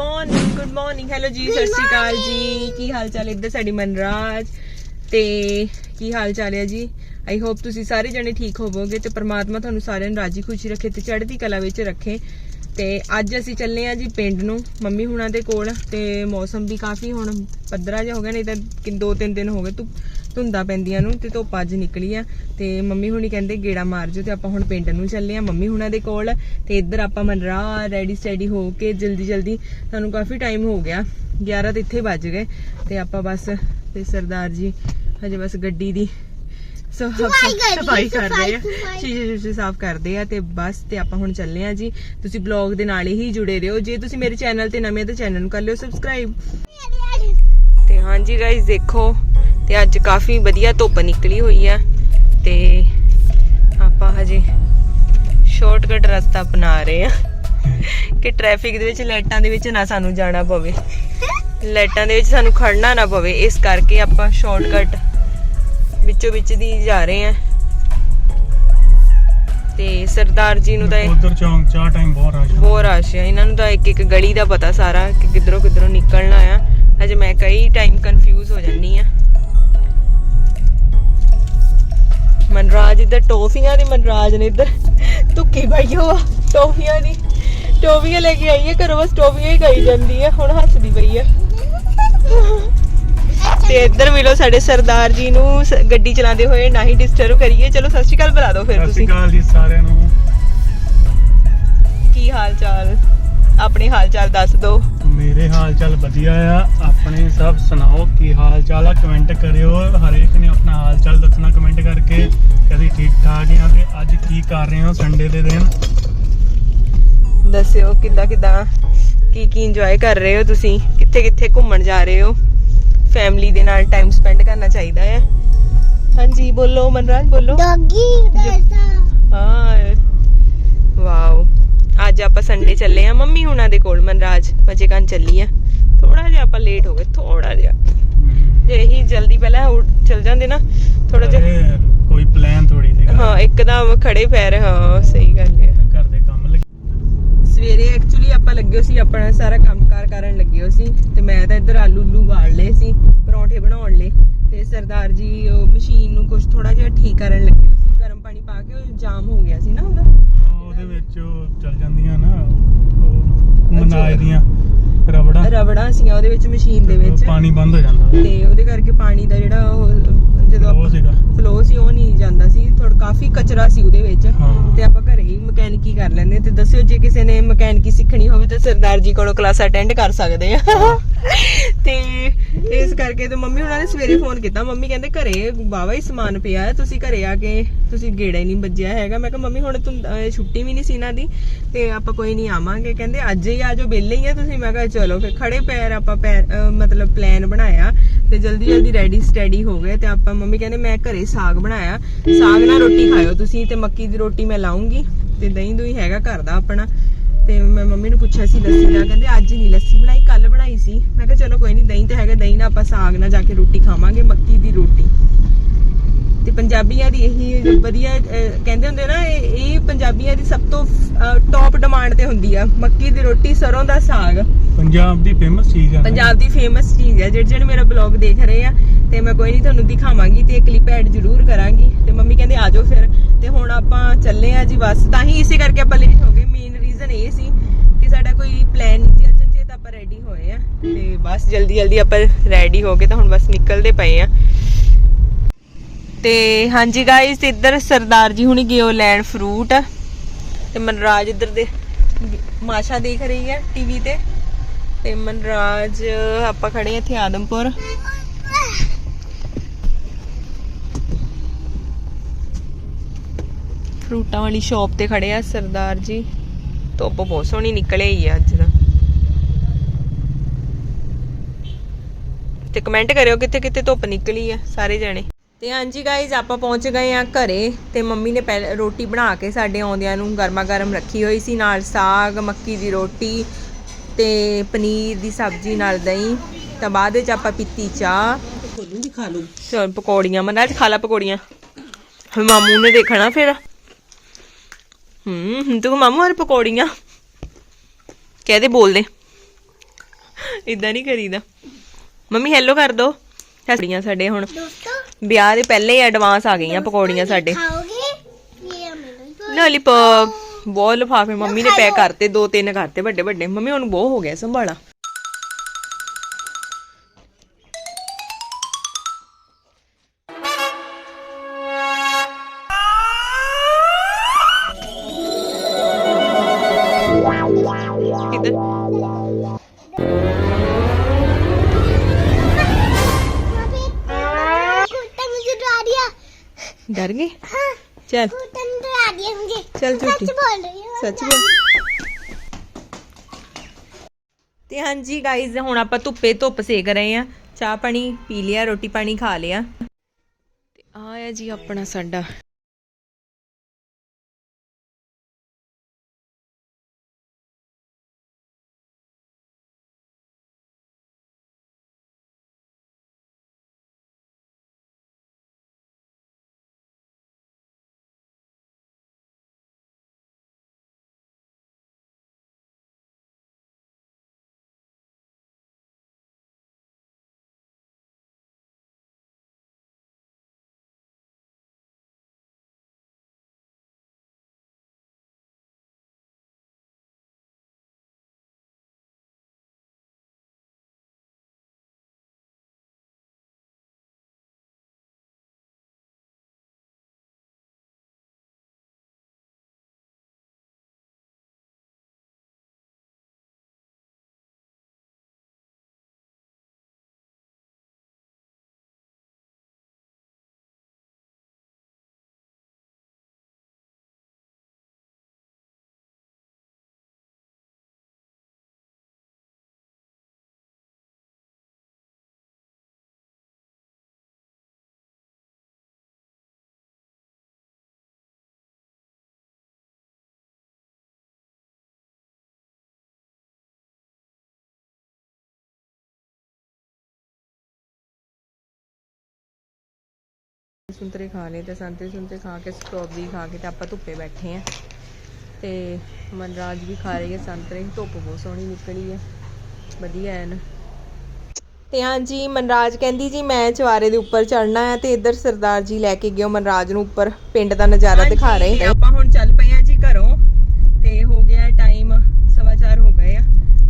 Morning good morning hello ਜੀ ਸਤਿ ਸ਼੍ਰੀ ਅਕਾਲ ਜੀ। ਕੀ ਹਾਲ ਚਾਲ? ਇੱਧਰ ਸਾਡੀ ਮਨਰਾਜ? ਤੇ ਕੀ ਹਾਲ ਚਾਲ ਹੈ ਜੀ? ਆਈ ਹੋਪ ਤੁਸੀਂ ਸਾਰੇ ਜਣੇ ਠੀਕ ਹੋਵੋਗੇ ਤੇ ਪ੍ਰਮਾਤਮਾ ਤੁਹਾਨੂੰ ਸਾਰਿਆਂ ਨੂੰ ਰਾਜੀ ਖੁਸ਼ੀ ਰੱਖੇ ਤੇ ਚੜ੍ਹਦੀ ਕਲਾ ਵਿੱਚ ਰੱਖੇ। ਤੇ ਅੱਜ ਅਸੀਂ ਚੱਲੇ ਆ ਜੀ ਪਿੰਡ ਨੂੰ ਮੰਮੀ ਹੁਣਾਂ ਦੇ ਕੋਲ ਤੇ ਮੌਸਮ ਵੀ ਕਾਫੀ ਹੁਣ ਪੱਧਰਾ ਜਿਹਾ ਹੋ ਗਿਆ ਨਹੀਂ ਤਾਂ ਕਿ ਦੋ ਤਿੰਨ ਦਿਨ ਹੋ ਗਏ ਧੁ- ਧੁੰਦਾਂ ਪੈਂਦੀਆਂ ਨੂੰ ਤੇ ਧੁੱਪ ਅੱਜ ਨਿਕਲੀ ਆ। ਤੇ ਮੰਮੀ ਹੁਣੀ ਕਹਿੰਦੇ ਗੇੜਾ ਮਾਰ ਜੋ ਤੇ ਆਪਾਂ ਹੁਣ ਪਿੰਡ ਨੂੰ ਚੱਲੇ ਆ ਮੰਮੀ ਹੁਣਾਂ ਦੇ ਕੋਲ। ਤੇ ਇੱਧਰ ਆਪਾਂ ਮਨਰਾ ਰੈਡੀ ਸਟੈਡੀ ਹੋ ਕੇ ਜਲਦੀ ਜਲਦੀ ਸਾਨੂੰ ਕਾਫੀ ਟਾਈਮ ਹੋ ਗਿਆ। 11 ਤੇ ਇੱਥੇ ਵੱਜ ਗਏ ਤੇ ਆਪਾਂ ਬਸ ਤੇ ਸਰਦਾਰ ਜੀ ਹਜੇ ਬਸ ਗੱਡੀ ਦੀ ਸੋ ਸਫ਼ਾਈ ਕਰ- ਸਫ਼ਾਈ ਕਰ ਰਹੇ ਆ। ਸ਼ੀਸ਼ੇ ਸ਼ੀਸ਼ੇ ਸਾਫ਼ ਕਰਦੇ ਆ ਤੇ ਬਸ ਤੇ ਆਪਾਂ ਹੁਣ ਚੱਲੇ ਆ ਜੀ। ਤੁਸੀਂ ਬਲੌਗ ਦੇ ਨਾਲ ਹੀ ਜੁੜੇ ਰਹੋ। ਜੇ ਤੁਸੀਂ ਮੇਰੇ ਚੈਨਲ ਤੇ ਨਵੇਂ ਤਾਂ ਚੈਨਲ ਨੂੰ ਕਰ ਲਿਓ ਸਬਸਕ੍ਰਾਈਬ ਤੇ ਹਾਂਜੀ ਗਾਇਸ ਦੇਖੋ ਤੇ ਅੱਜ ਕਾਫੀ ਵਧੀਆ ਧੁੱਪ ਨਿਕਲੀ ਹੋਈ ਆ ਤੇ ਆਪਾਂ ਹਜੇ ਸ਼ਾਰਟਕਟ ਰਸਤਾ ਅਪਣਾ ਰਹੇ ਆ ਕਿ ਟ੍ਰੈਫਿਕ ਦੇ ਵਿੱਚ ਲਾਈਟਾਂ ਦੇ ਵਿੱਚ ਨਾ ਸਾਨੂੰ ਜਾਣਾ ਪਵੇ। ਲਾਈਟਾਂ ਦੇ ਵਿੱਚ ਸਾਨੂੰ ਖੜਨਾ ਨਾ ਪਵੇ। ਇਸ ਕਰਕੇ ਆਪਾਂ ਸ਼ਾਰਟਕਟ ਵਿੱਚੋਂ ਵਿੱਚ ਦੀ ਜਾ ਰਹੇ ਆ। ਤੇ ਸਰਦਾਰ ਜੀ ਨੂੰ ਤਾਂ ਉਧਰ ਚੌਂਕ ਚਾਹ ਟਾਈਮ ਬਹੁਤ ਰਸ਼ ਬਹੁਤ ਰਸ਼ ਆ। ਇਹਨਾਂ ਨੂੰ ਤਾਂ ਇੱਕ ਇੱਕ ਗਲੀ ਦਾ ਪਤਾ ਸਾਰਾ ਕਿ ਕਿੱਧਰੋਂ ਕਿੱਧਰੋਂ ਨਿਕਲਣਾ ਆ। ਅਜੇ ਮੈਂ ਕਈ ਟਾਈਮ ਕਨਫਿਊਜ਼ ਹੋ ਜਾਂਦੀ ਆ। ਮਨਰਾਜ ਇੱਧਰ ਟੋਫੀਆਂ ਦੀ ਮਨਰਾਜ ਨੇ ਇੱਧਰ। ਤੁੱਕੀ ਪਾਈ ਹੋ ਟੋਫੀਆਂ ਦੀ। ਟੋਫੀਆਂ ਲੈ ਕੇ ਆਈ ਹੈ ਘਰੋਂ ਬਸ ਟੋਫੀਆਂ ਹੀ ਖਾਈ ਜਾਂਦੀ ਹੈ ਹੁਣ ਹੱਸਦੀ ਪਈ ਆ ਤੇ ਇੱਧਰ ਮਿਲੋ ਸਾਡੇ ਸਰਦਾਰ ਜੀ ਨੂੰ ਗੱਡੀ ਚਲਾਉਂਦੇ ਹੋਏ ਨਾ ਹੀ ਡਿਸਟਰਬ ਕਰੀਏ। ਚਲੋ ਸਤਿ ਸ਼੍ਰੀ ਅਕਾਲ ਬੁਲਾ ਦਿਓ ਫਿਰ ਸਤਿ ਸ਼੍ਰੀ ਤੁਸੀਂ। ਅਕਾਲ ਜੀ ਸਾਰਿਆਂ ਨੂੰ। ਕੀ ਹਾਲ ਚਾਲ? ਆਪਣੇ ਹਾਲ ਚਾਲ ਦੱਸ ਦਿਓ। ਮੇਰੇ ਹਾਲ ਚਾਲ ਵਧੀਆ ਆ। ਆਪਣੇ ਸਭ ਸੁਣਾਓ ਕੀ ਹਾਲ ਚਾਲ ਆ? ਕਮੈਂਟ ਕਰਿਓ। ਹਰੇਕ ਨੇ ਆਪਣਾ ਹਾਲ ਚਾਲ ਦੱਸਣਾ ਕਮੈਂਟ ਕਰਕੇ। ਕਦੀ ਠੀਕ ਠਾਕ ਆ ਤੇ ਅੱਜ ਕੀ ਕਰ ਰਹੇ ਹੋ ਸੰਡੇ ਦੇ ਦਿਨ? ਦੱਸਿਓ ਕਿੱਦਾਂ ਕਿੱਦਾਂ? ਕੀ ਕੀ ਇੰਜੋਏ ਕਰ ਰਹੇ ਹੋ ਤੁਸੀਂ? ਕਿੱਥੇ ਕਿੱਥੇ ਘੁੰਮਣ ਜਾ ਰਹੇ ਹੋ? ਫੈਮਿਲੀ ਦੇ ਨਾਲ ਟਾਈਮ ਸਪੈਂਡ ਕਰਨਾ ਚਾਹੀਦਾ ਹੈ ਹਾਂਜੀ ਬੋਲੋ ਮਨਰਾਜ ਬੋਲੋ। ਡੌਗੀ ਹਾਂ। ਵਾਓ। ਅੱਜ ਆਪਾਂ ਸੰਡੇ ਚੱਲੇ ਆ ਮੰਮੀ ਹੁਣਾਂ ਦੇ ਕੋਲ ਮਨਰਾਜ ਮਜੇ ਕਰਨ ਚੱਲੀ ਆ। ਥੋੜਾ ਜਿਹਾ ਆਪਾਂ ਲੇਟ ਹੋ ਗਏ ਥੋੜਾ ਜਿਹਾ। ਜੇ ਇਹੀ ਜਲਦੀ ਪਹਿਲਾਂ ਉੱਠ- ਚੱਲ ਜਾਂਦੇ ਨਾ ਥੋੜਾ ਜਿਹਾ ਕੋਈ ਪਲਾਨ ਥੋੜੀ ਸੀਗਾ। ਹਾਂ ਇੱਕਦਮ ਖੜੇ ਪੈਰ ਹਾਂ ਸਹੀ ਗੱਲ ਹੈ ਘਰ ਦੇ ਕੰਮ ਲੱਗੇ। ਸਵੇਰੇ ਐਕਚੁਅਲੀ ਆਪਾਂ ਲੱਗੇ ਸੀ ਆਪਣਾ ਸਾਰਾ ਕੰਮਕਾਰ ਕਰਨ ਲੱਗੇ ਹੋਏ ਸੀ ਤੇ ਮੈਂ ਇੱਧਰ ਆਲੂ ਉਲੂ ਗਾੜ ਲਏ ਸੀ ਪਰੌਂਠੇ ਬਣਾਉਣ ਲਈ ਤੇ ਸਰਦਾਰ ਜੀ ਉਹ ਮਸ਼ੀਨ ਨੂੰ ਕੁਝ ਥੋੜਾ ਜਿਹਾ ਠੀਕ ਕਰਨ ਲੱਗੇ ਹੋਏ ਸੀ ਗਰਮ ਪਾਣੀ ਪਾ ਕੇ ਉਹ ਜਾਮ ਹੋ ਗਿਆ ਸੀ ਨਾ ਉਹਦਾ। ਉਹ ਉਹਦੇ ਵਿੱਚ ਉਹ ਚੱਲ ਜਾਂਦੀਆਂ ਨਾ ਉਹ ਮਨਾਏ ਦੀਆਂ ਰਬੜਾ। ਰਬੜਾਂ ਸੀਆਂ ਉਹਦੇ ਵਿੱਚ ਮਸ਼ੀਨ ਦੇ ਵਿੱਚ। ਪਾਣੀ ਬੰਦ ਹੋ ਜਾਂਦਾ। ਤੇ ਉਹਦੇ ਕਰਕੇ ਪਾਣੀ ਦਾ ਜਿਹੜਾ ਉਹ ਜਦੋਂ ਉਹ ਸੀਗਾ। ਫਲੋ ਸੀ ਉਹ ਨਹੀਂ ਜਾਂਦਾ ਸੀ। ਥੋੜਾ ਕਾਫੀ ਕਚਰਾ ਸੀ ਉਹਦੇ ਵਿੱਚ। ਹਾਂ। ਤੇ ਆਪਾਂ ਘਰੇ ਹੀ ਮਕੈਨਿਕੀ ਕਰ ਲੈਂਦੇ ਤੇ ਦੱਸਿਓ ਜੇ ਕਿਸੇ ਨੇ ਮਕੈਨਿਕੀ ਸਿੱਖਣੀ ਹੋਵੇ ਤਾਂ ਸਰਦਾਰ ਜੀ ਕੋਲੋਂ ਕਲਾਸ ਅਟੈਂਡ ਕਰ ਸਕਦੇ ਆ। ਤੇ ਇਸ ਕਰਕੇ ਤੇ ਮੰਮੀ ਉਹਨਾਂ ਨੇ ਸਵੇਰੇ ਫੋਨ ਕੀਤਾ। ਮੰਮੀ ਕਹਿੰਦੇ ਘਰੇ ਬਾਵਾ ਹੀ ਸਮਾਨ ਪਿਆ ਹੈ। ਤੁਸੀਂ ਘਰੇ ਆ ਕੇ ਤੁਸੀਂ ਗੇੜਾ ਹੀ ਨਹੀਂ ਵੱਜਿਆ ਹੈਗਾ। ਮੈਂ ਕਿਹਾ ਮੰਮੀ ਹੁਣ ਤੁਮ ਅਹ ਛੁੱਟੀ ਵੀ ਨਹੀਂ ਸੀ ਇਹਨਾਂ ਦੀ। ਤੇ ਆਪਾਂ ਕੋਈ ਨਹੀਂ ਆਵਾਂਗੇ। ਕਹਿੰਦੇ ਅੱਜ ਹੀ ਆ ਜਾਓ ਵਿਹਲੇ ਹੀ ਆ ਤੁਸੀਂ। ਮੈਂ ਕਿਹਾ ਚਲੋ ਫਿਰ ਖੜੇ ਪੈਰ ਆਪਾਂ ਪੈਰ ਅਹ ਮਤਲਬ ਪਲਾਨ ਬਣਾਇਆ। ਤੇ ਜਲਦੀ ਜਲਦੀ ਰੈਡੀ ਸਟੈਡੀ ਹੋ ਗਏ ਤੇ ਆਪਾਂ ਮੰਮੀ ਕਹਿੰਦੇ ਮੈਂ ਘਰੇ ਸਾਗ ਬਣਾਇਆ। ਸਾਗ ਨਾਲ ਰੋਟੀ ਖਾਇਓ ਤੁਸੀਂ ਤੇ ਮੱਕੀ ਦੀ ਰੋਟੀ ਮੈਂ ਲਾਉਂਗੀ ਤੇ ਦਹੀਂ ਦੂਈ ਹੈਗਾ ਘਰ ਦਾ ਆਪਣਾ। ਤੇ ਮੈਂ ਮੰਮੀ ਨੂੰ ਪੁੱਛਿਆ ਸੀ ਲੱਸੀ ਦਾ, ਕਹਿੰਦੇ ਅੱਜ ਨਹੀਂ, ਲੱਸੀ ਬਣਾਈ ਕੱਲ ਬਣਾਈ ਸੀ। ਮੈਂ ਕਿਹਾ ਚਲੋ ਕੋਈ ਨਹੀਂ, ਦਹੀਂ ਤੇ ਹੈਗਾ, ਦਹੀਂ ਨਾਲ ਆਪਾਂ ਸਾਗ ਨਾਲ ਜਾ ਕੇ ਰੋਟੀ ਖਾਵਾਂਗੇ, ਮੱਕੀ ਦੀ ਰੋਟੀ। ਤੇ ਪੰਜਾਬੀਆਂ ਦੀ ਇਹੀ ਵਧੀਆ ਕਹਿੰਦੇ ਹੁੰਦੇ ਨਾ, ਇਹ ਇਹ ਪੰਜਾਬੀਆਂ ਦੀ ਸਭ ਤੋਂ ਟੌਪ ਡਿਮਾਂਡ ਤੇ ਹੁੰਦੀ ਆ, ਮੱਕੀ ਦੀ ਰੋਟੀ ਸਰੋਂ ਦਾ ਸਾਗ। ਪੰਜਾਬ ਦੀ ਫੇਮਸ ਚੀਜ਼ ਆ ਪੰਜਾਬ ਦੀ ਫੇਮਸ ਚੀਜ਼ ਹੈ ਜਿਹੜੇ ਜਿਹੜੇ ਮੇਰਾ ਬਲੌਗ ਦੇਖ ਰਹੇ ਆ, ਤੇ ਮੈਂ ਕੋਈ ਨਹੀਂ ਤੁਹਾਨੂੰ ਦਿਖਾਵਾਂਗੀ ਤੇ ਕਲਿੱਪ ਐਡ ਜ਼ਰੂਰ ਕਰਾਂਗੀ। ਤੇ ਮੰਮੀ ਕਹਿੰਦੇ ਆ ਜਾਓ ਫਿਰ। ਤੇ ਹੁਣ ਆਪਾਂ ਚੱਲੇ ਆ ਜੀ ਬਸ। ਤਾਂ ਹੀ ਇਸੇ ਕਰਕੇ ਆਪਾਂ ਲੇਟ ਹੋ ਗਏ। ਮੇਨ ਰੀਜ਼ਨ ਇਹ ਸੀ ਕਿ ਸਾਡਾ ਕੋਈ ਪਲਾਨ ਨਹੀਂ ਸੀ। ਅਚਨਚੇਤ ਆਪਾਂ ਰੈਡੀ ਹੋਏ ਆ। ਤੇ ਬਸ ਜਲਦੀ ਜਲਦੀ ਆਪਾਂ ਰੈਡੀ ਹੋ ਗਏ ਤਾਂ ਹੁਣ ਬਸ ਨਿਕਲਦੇ ਪਏ ਆ। ਤੇ ਹਾਂਜੀ ਗਾਇਸ ਇੱਧਰ ਸਰਦਾਰ ਜੀ ਹੁਣੀ ਗਿਓ ਲੈਣ ਫਰੂਟ ਤੇ ਮਨਰਾਜ ਇੱਧਰ ਦੇ ਮਾਸ਼ਾ ਦੇਖ ਰਹੀ ਹੈ ਟੀਵੀ ਤੇ। ਤੇ ਮਨਰਾਜ, ਆਪਾਂ ਖੜੇ ਇੱਥੇ ਆਦਮਪੁਰ। ਫਰੂਟਾਂ ਵਾਲੀ ਸ਼ਾਪ ਤੇ ਖੜੇ ਆ ਸਰਦਾਰ ਜੀ। ਧੁੱਪ ਬਹੁਤ ਸੋਹਣੀ ਨਿਕਲੇ ਹੀ ਆ ਅੱਜ ਦਾ ਤੇ ਕਮੈਂਟ ਕਰਿਓ ਕਿੱਥੇ ਕਿੱਥੇ ਧੁੱਪ ਨਿਕਲੀ ਆ, ਸਾਰੇ ਜਣੇ। ਤੇ ਹਾਂਜੀ ਗਾਇਜ਼ ਆਪਾਂ ਪਹੁੰਚ ਗਏ ਆ ਘਰੇ ਤੇ ਮੰਮੀ ਨੇ ਪਹਿਲੇ, ਰੋਟੀ ਬਣਾ ਕੇ ਸਾਡੇ ਆਉਂਦਿਆਂ ਨੂੰ ਗਰਮਾ ਗਰਮ ਰੱਖੀ ਹੋਈ ਸੀ ਨਾਲ ਸਾਗ, ਮੱਕੀ ਦੀ ਰੋਟੀ ਤੇ ਪਨੀਰ ਦੀ ਸਬਜ਼ੀ ਨਾਲ ਦਹੀਂ ਤਾਂ ਬਾਅਦ ਵਿੱਚ ਆਪਾਂ ਪੀਤੀ ਚਾਹ। ਖੋਲੂੰਗੀ ਖਾ ਲੂ ਚਲ ਪਕੌੜੀਆਂ ਮਨਾਜ ਖਾ ਲਾ ਪਕੌੜੀਆਂ। ਹੁਣ ਮਾਮੂ ਨੇ ਦੇਖਣਾ ਫਿਰ। ਹੂੰ ਹੁਣ ਤੂੰ ਮਾਮੂ ਹਰ ਪਕੌੜੀਆਂ। ਕਹਦੇ ਬੋਲ ਦੇ। ਇਦਾਂ ਨਹੀਂ ਕਰੀਦਾ। ਮੰਮੀ ਹੈਲੋ ਕਰ ਦੋ। ਹਸੜੀਆਂ ਸਾਡੇ ਹੁਣ। ਦੋਸਤੋ। ਵਿਆਹ ਦੇ ਪਹਿਲੇ ਹੀ ਐਡਵਾਂਸ ਆ ਗਈਆਂ ਪਕੌੜੀਆਂ ਸਾਡੇ। ਖਾਓਗੇ? ਇਹ ਮੈਨੂੰ। ਲੋਲੀਪੌਪ ਬਹੁਤ ਲਿਫਾਫੇ ਮੰਮੀ ਨੇ ਪੈਕ ਕਰਤੇ ਦੋ ਤਿੰਨ ਕਰਤੇ ਵੱਡੇ ਵੱਡੇ ਮੰਮੀ ਹੁਣ ਬਹੁਤ ਹੋ ਗਿਆ ਸੰਭਾਲਾ ਕਿੱਧਰ कुत्ता मुझे डरा दिया ਡਰ ਗਏ हाँ ਚੱਲ कुत्ता ने डरा दिया मुझे चल झूठी सच बोल रही हूँ ਸੱਚ ਬੋਲ ਤੇ ਹਾਂਜੀ ਗਾਇਜ਼ ਹੁਣ ਆਪਾਂ ਧੁੱਪੇ ਧੁੱਪ ਸੇਕ ਰਹੇ ਆ ਚਾਹ ਪਾਣੀ ਪੀ ਲਿਆ ਰੋਟੀ ਪਾਣੀ ਖਾ ਲਿਆ ਤੇ ਆ ਆ ਜੀ ਆਪਣਾ ਸਾਡਾ ਸੰਤਰੇ ਖਾ ਤੇ ਸੰਤਰੇ ਸੰਤਰੇ ਖਾ ਕੇ ਸਟ੍ਰਾਬੇਰੀ ਖਾ ਕੇ ਤੇ ਆਪਾਂ ਧੁੱਪੇ ਬੈਠੇ ਆ। ਤੇ ਮਨਰਾਜ ਵੀ ਖਾ ਰਹੀ ਹੈ ਸੰਤਰੇ, ਧੁੱਪ ਬਹੁਤ ਸੋਹਣੀ ਨਿਕਲੀ ਹੈ, ਵਧੀਆ ਹੈ ਤੇ ਹਾਂਜੀ, ਮਨਰਾਜ ਕਹਿੰਦੀ ਜੀ, ਮੈਂ ਚਵਾਰੇ ਦੇ ਉੱਪਰ ਚੜਨਾ ਹੈ ਤੇ ਇੱਧਰ ਸਰਦਾਰ ਜੀ ਲੈ ਕੇ ਗਏ ਮਨਰਾਜ ਨੂੰ ਉੱਪਰ, ਪਿੰਡ ਦਾ ਨਜ਼ਾਰਾ ਦਿਖਾ ਰਹੇ ਨੇ ਆਪਾਂ ਹੁਣ ਚੱਲ ਪਏ ਆ ਜੀ ਘਰੋਂ ਤੇ ਹੋ ਗਿਆ ਟਾਈਮ ਸਵਾ ਚਾਰ ਹੋ ਗਏ ਆ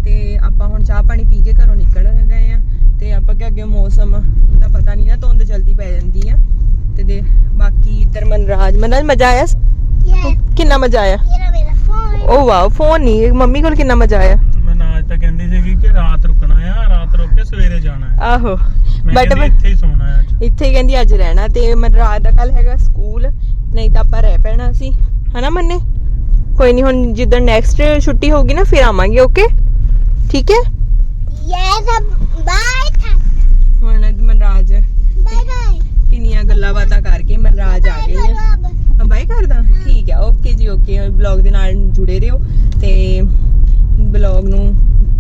ਤੇ ਆਪਾਂ ਹੁਣ ਚਾਹ ਪਾਣੀ ਪੀ ਕੇ ਘਰੋਂ ਨਿਕਲ ਗਏ ਆ ਤੇ ਆਪਾਂ ਕਿ ਅੱਗੇ ਮੌਸਮ ਦਾ ਪਤਾ ਨਹੀਂ ਨਾ ਧੁੰਦ ਜਲਦੀ ਪੈ ਜਾਂਦੀ ਆ ਤੇ ਦੇ ਬਾਕੀ ਇੱਧਰ ਮਨਰਾਜ ਮਨਰਾਜ ਮਜ਼ਾ ਆਇਆ? ਕਿੰਨਾ ਮਜ਼ਾ ਆਇਆ? ਓ ਵਾਓ ਫੋਨ ਨਹੀਂ ਮੰਮੀ ਕੋਲ ਕਿੰਨਾ ਮਜ਼ਾ ਆਇਆ? ਮਨਰਾਜ ਤਾਂ ਕਹਿੰਦੀ ਸੀਗੀ ਕਿ ਰਾਤ ਰੁਕਣਾ ਆ ਰਾਤ ਰੁਕ ਕੇ ਸਵੇਰੇ ਜਾਣਾ ਹੈ ਆਹੋ। ਬਟ ਇੱਥੇ ਹੀ ਸੋਣਾ ਹੈ ਅੱਜ। ਇੱਥੇ ਕਹਿੰਦੀ ਅੱਜ ਰਹਿਣਾ ਤੇ ਮਨਰਾਜ ਦਾ ਕੱਲ ਹੈਗਾ ਸਕੂਲ ਨਹੀਂ ਤਾਂ ਆਪਾਂ ਰਹਿ ਪੈਣਾ ਸੀ। ਹਨਾ ਮੰਨੇ? ਕੋਈ ਨਹੀਂ ਹੁਣ ਜਿੱਦਾਂ ਨੈਕਸਟ ਛੁੱਟੀ ਹੋਗੀ ਨਾ ਫਿਰ ਆਵਾਂਗੇ ਓਕੇ ਠੀਕ ਹੈ? ਯੈਸ ਬਾਏ ਹੁਣ ਮਨਰਾਜ। ਗੱਲਾਂ ਬਾਤਾਂ ਕਰਕੇ ਮਨਰਾਜ ਆ ਗਏ ਆ ਬਾਈ ਕਰਦਾ। ਠੀਕ ਆ ਓਕੇ ਜੀ ਓਕੇ ਬਲੌਗ ਦੇ ਨਾਲ ਜੁੜੇ ਰਹੋ ਤੇ ਬਲੌਗ ਨੂੰ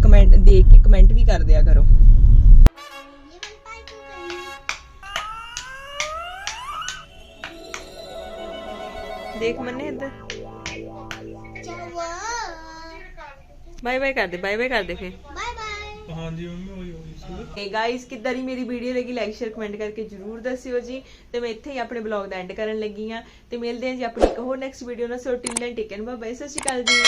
ਕਮੈਂਟ ਦੇਖ ਕੇ ਕਮੈਂਟ ਵੀ ਕਰ ਦਿਆ ਕਰੋ। ਦੇਖ ਮੰਨੇ ਇੱਧਰ। ਬਾਏ ਬਾਏ ਕਰ ਬਾਏ ਬਾਏ ਕਰ ਫੇ ਹਾਂਜੀ, ਮੰਮੀ ਹੋਈ ਹੋਈ ਸੀ। ਤੇ ਗਾਇਸ ਕਿੱਦਾਂ ਦੀ ਮੇਰੀ ਵੀਡੀਓ ਲੱਗੀ? ਲਾਈਕ ਸ਼ੇਅਰ ਕਮੈਂਟ ਕਰਕੇ ਜਰੂਰ ਦੱਸਿਓ ਜੀ। ਤੇ ਮੈਂ ਇੱਥੇ ਹੀ ਆਪਣੇ ਬਲੌਗ ਦਾ ਐਂਡ ਕਰਨ ਲੱਗੀ ਆ ਤੇ ਮਿਲਦੇ ਹਾਂ ਜੀ ਆਪਣੀ ਇੱਕ ਹੋਰ ਨੈਕਸਟ ਵੀਡੀਓ ਨਾਲ। So till then taken bye Sat Sri Akal ਜੀ।